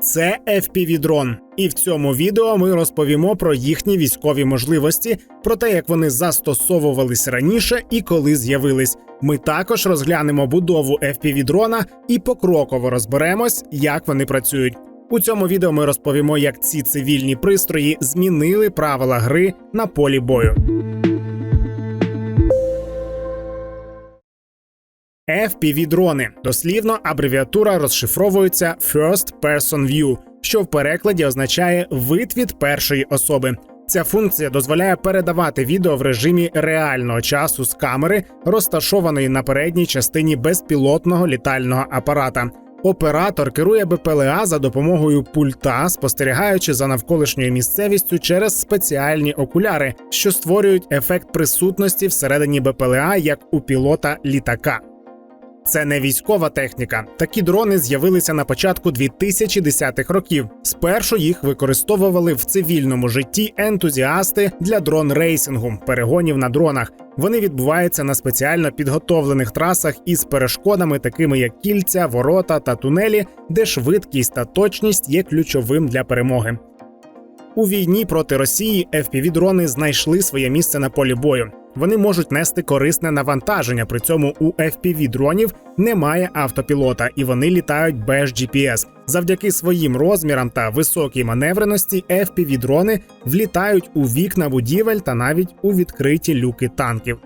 Це FPV-дрон. І в цьому відео ми розповімо про їхні військові можливості, про те, як вони застосовувались раніше і коли з'явились. Ми також розглянемо будову FPV-дрона і покроково розберемось, як вони працюють. У цьому відео ми розповімо, як ці цивільні пристрої змінили правила гри на полі бою. FPV-дрони. дослівно абревіатура розшифровується First Person View, що в перекладі означає вид від першої особи. Ця функція дозволяє передавати відео в режимі реального часу з камери, розташованої на передній частині безпілотного літального апарата. Оператор керує БПЛА за допомогою пульта, спостерігаючи за навколишньою місцевістю через спеціальні окуляри, що створюють ефект присутності всередині БПЛА як у пілота літака. Це не військова техніка. Такі дрони з'явилися на початку 2010-х років. Спершу їх використовували в цивільному житті ентузіасти для дрон рейсингу, перегонів на дронах. Вони відбуваються на спеціально підготовлених трасах із перешкодами, такими як кільця, ворота та тунелі, де швидкість та точність є ключовим для перемоги. У війні проти Росії fpv дрони знайшли своє місце на полі бою. Вони можуть нести корисне навантаження. При цьому у fpv дронів немає автопілота, і вони літають без GPS. Завдяки своїм розмірам та високій маневреності fpv дрони влітають у вікна будівель та навіть у відкриті люки танків.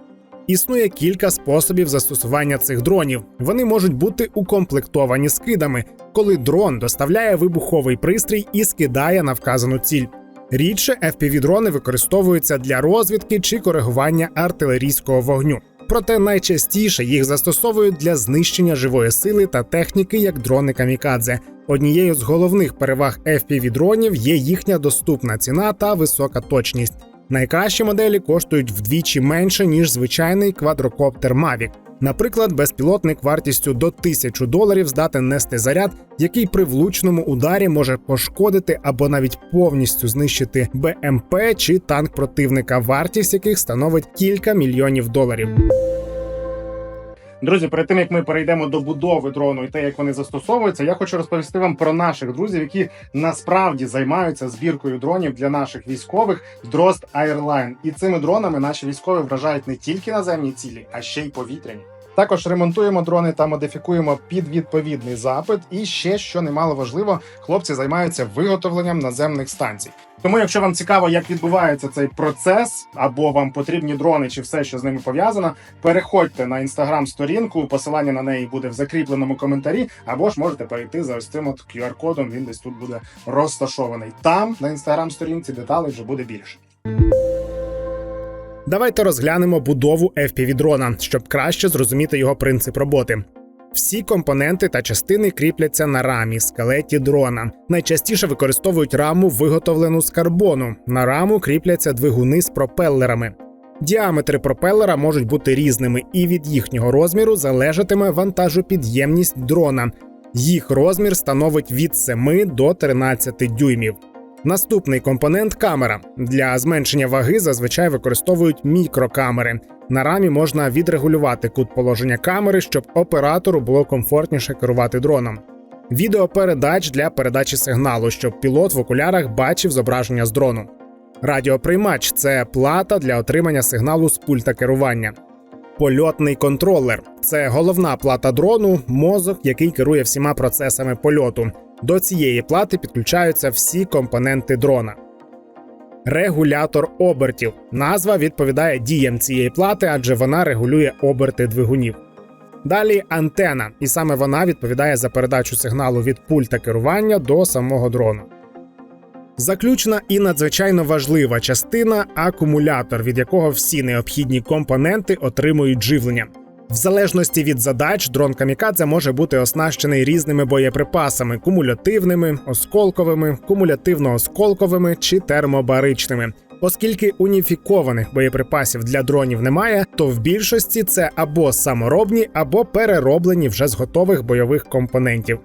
Існує кілька способів застосування цих дронів. Вони можуть бути укомплектовані скидами, коли дрон доставляє вибуховий пристрій і скидає на вказану ціль. Рідше FPV-дрони використовуються для розвідки чи коригування артилерійського вогню. Проте найчастіше їх застосовують для знищення живої сили та техніки як дрони камікадзе. Однією з головних переваг FPV-дронів є їхня доступна ціна та висока точність. Найкращі моделі коштують вдвічі менше ніж звичайний квадрокоптер Mavic. Наприклад, безпілотник вартістю до 1000 доларів здатен нести заряд, який при влучному ударі може пошкодити або навіть повністю знищити БМП чи танк противника, вартість яких становить кілька мільйонів доларів. Друзі, перед тим як ми перейдемо до будови дрону і те, як вони застосовуються, я хочу розповісти вам про наших друзів, які насправді займаються збіркою дронів для наших військових Дрозд Airline. І цими дронами наші військові вражають не тільки наземні цілі, а ще й повітряні. Також ремонтуємо дрони та модифікуємо під відповідний запит. І ще що немало важливо, хлопці займаються виготовленням наземних станцій. Тому, якщо вам цікаво, як відбувається цей процес, або вам потрібні дрони, чи все, що з ними пов'язано, переходьте на інстаграм-сторінку. Посилання на неї буде в закріпленому коментарі, або ж можете перейти за ось цим от QR-кодом. Він десь тут буде розташований. Там на інстаграм-сторінці деталей вже буде більше. Давайте розглянемо будову fpv дрона, щоб краще зрозуміти його принцип роботи. Всі компоненти та частини кріпляться на рамі, скелеті дрона. Найчастіше використовують раму, виготовлену з карбону. На раму кріпляться двигуни з пропелерами. Діаметри пропелера можуть бути різними, і від їхнього розміру залежатиме вантажопідємність дрона. Їх розмір становить від 7 до 13 дюймів. Наступний компонент камера. Для зменшення ваги зазвичай використовують мікрокамери. На рамі можна відрегулювати кут положення камери, щоб оператору було комфортніше керувати дроном. Відеопередач для передачі сигналу, щоб пілот в окулярах бачив зображення з дрону. Радіоприймач це плата для отримання сигналу з пульта керування. Польотний контролер це головна плата дрону, мозок, який керує всіма процесами польоту. До цієї плати підключаються всі компоненти дрона. Регулятор обертів. Назва відповідає діям цієї плати, адже вона регулює оберти двигунів. Далі антена, і саме вона відповідає за передачу сигналу від пульта керування до самого дрону. Заключна і надзвичайно важлива частина акумулятор, від якого всі необхідні компоненти отримують живлення. В залежності від задач, дрон Камікадзе може бути оснащений різними боєприпасами: кумулятивними, осколковими, кумулятивно-осколковими чи термобаричними. Оскільки уніфікованих боєприпасів для дронів немає, то в більшості це або саморобні, або перероблені вже з готових бойових компонентів.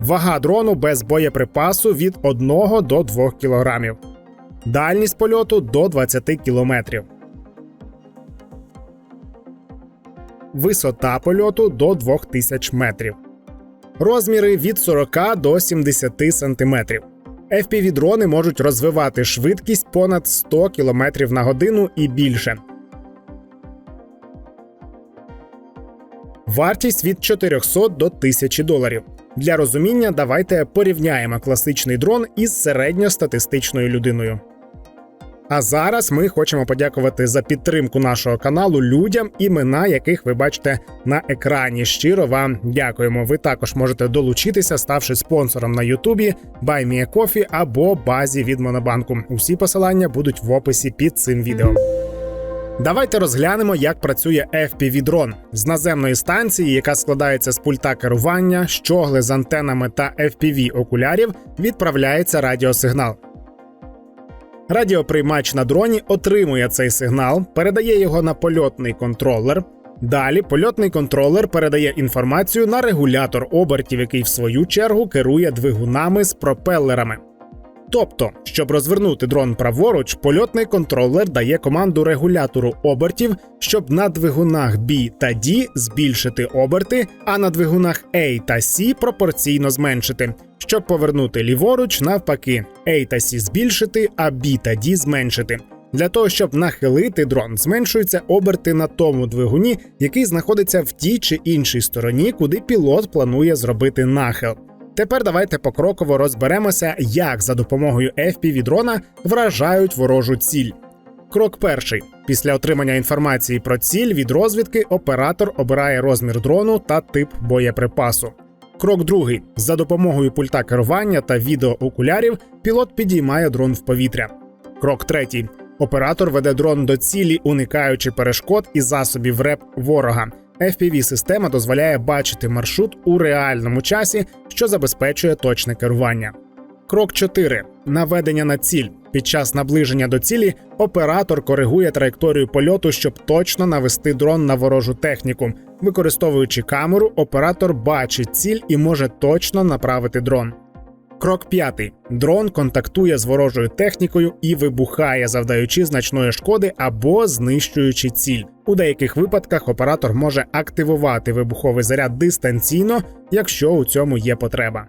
Вага дрону без боєприпасу від 1 до 2 кг. Дальність польоту до 20 км. Висота польоту до 2000 метрів. розміри від 40 до 70 см. FPV-дрони можуть розвивати швидкість понад 100 км на годину і більше. Вартість від 400 до 1000 доларів. Для розуміння давайте порівняємо класичний дрон із середньостатистичною людиною. А зараз ми хочемо подякувати за підтримку нашого каналу людям, імена яких ви бачите на екрані. Щиро вам дякуємо. Ви також можете долучитися, ставши спонсором на Ютубі, BuyMeACoffee або базі від Монобанку. Усі посилання будуть в описі під цим відео. Давайте розглянемо, як працює FPV-дрон. з наземної станції, яка складається з пульта керування, щогли з антенами та FPV-окулярів, відправляється радіосигнал. Радіоприймач на дроні отримує цей сигнал, передає його на польотний контролер. Далі польотний контролер передає інформацію на регулятор обертів, який в свою чергу керує двигунами з пропелерами. Тобто, щоб розвернути дрон праворуч, польотний контролер дає команду регулятору обертів, щоб на двигунах B та D збільшити оберти, а на двигунах A та C пропорційно зменшити. Щоб повернути ліворуч, навпаки, A та C збільшити, а B та D зменшити. Для того щоб нахилити дрон, зменшуються оберти на тому двигуні, який знаходиться в тій чи іншій стороні, куди пілот планує зробити нахил. Тепер давайте покроково розберемося, як за допомогою fpv дрона вражають ворожу ціль. Крок перший: після отримання інформації про ціль від розвідки оператор обирає розмір дрону та тип боєприпасу. Крок другий: за допомогою пульта керування та відеоокулярів пілот підіймає дрон в повітря. Крок третій: оператор веде дрон до цілі, уникаючи перешкод і засобів РЕП ворога. FPV-система дозволяє бачити маршрут у реальному часі, що забезпечує точне керування. Крок 4. наведення на ціль. Під час наближення до цілі оператор коригує траєкторію польоту, щоб точно навести дрон на ворожу техніку. Використовуючи камеру, оператор бачить ціль і може точно направити дрон. Крок п'ятий: дрон контактує з ворожою технікою і вибухає, завдаючи значної шкоди або знищуючи ціль. У деяких випадках оператор може активувати вибуховий заряд дистанційно, якщо у цьому є потреба.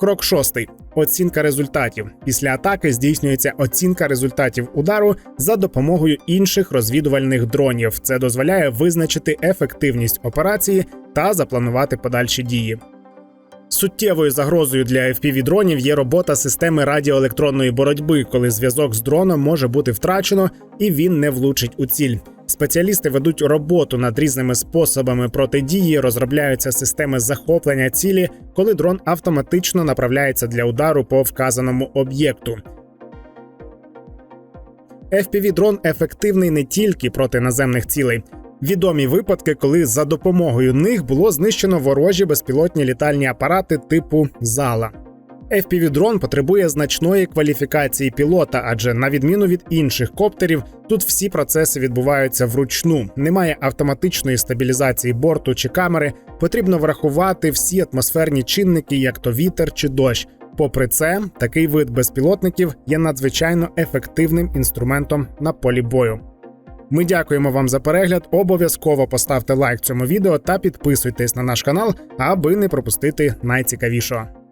Крок шостий: оцінка результатів. Після атаки здійснюється оцінка результатів удару за допомогою інших розвідувальних дронів. Це дозволяє визначити ефективність операції та запланувати подальші дії. Суттєвою загрозою для fpv дронів є робота системи радіоелектронної боротьби, коли зв'язок з дроном може бути втрачено і він не влучить у ціль. Спеціалісти ведуть роботу над різними способами протидії, розробляються системи захоплення цілі, коли дрон автоматично направляється для удару по вказаному об'єкту. fpv дрон ефективний не тільки проти наземних цілей. Відомі випадки, коли за допомогою них було знищено ворожі безпілотні літальні апарати типу зала. FPV-дрон потребує значної кваліфікації пілота, адже на відміну від інших коптерів, тут всі процеси відбуваються вручну. Немає автоматичної стабілізації борту чи камери. Потрібно врахувати всі атмосферні чинники, як то вітер чи дощ. Попри це, такий вид безпілотників є надзвичайно ефективним інструментом на полі бою. Ми дякуємо вам за перегляд. Обов'язково поставте лайк цьому відео та підписуйтесь на наш канал, аби не пропустити найцікавішого.